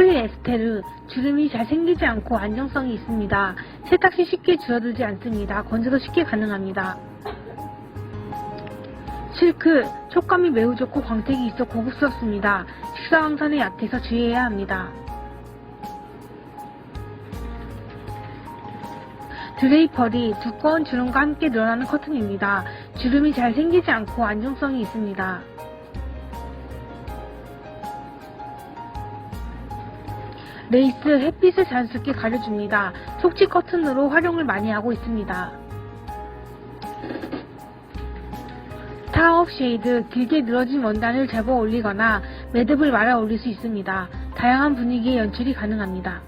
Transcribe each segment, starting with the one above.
폴리에스테르, 주름이 잘 생기지 않고 안정성이 있습니다. 세탁 시 쉽게 줄어들지 않습니다. 건조도 쉽게 가능합니다. 실크, 촉감이 매우 좋고 광택이 있어 고급스럽습니다. 식사광선에 약해서 주의해야 합니다. 드레이퍼리, 두꺼운 주름과 함께 늘어나는 커튼입니다. 주름이 잘 생기지 않고 안정성이 있습니다. 레이스, 햇빛을 자연스럽게 가려줍니다. 속지 커튼으로 활용을 많이 하고 있습니다. 타업 쉐이드, 길게 늘어진 원단을 접어 올리거나 매듭을 말아 올릴 수 있습니다. 다양한 분위기의 연출이 가능합니다.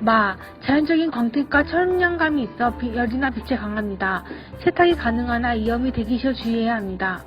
마, 자연적인 광택과 청량감이 있어 비- 열이나 빛에 강합니다. 세탁이 가능하나 이염이 되기 쉬워 주의해야 합니다.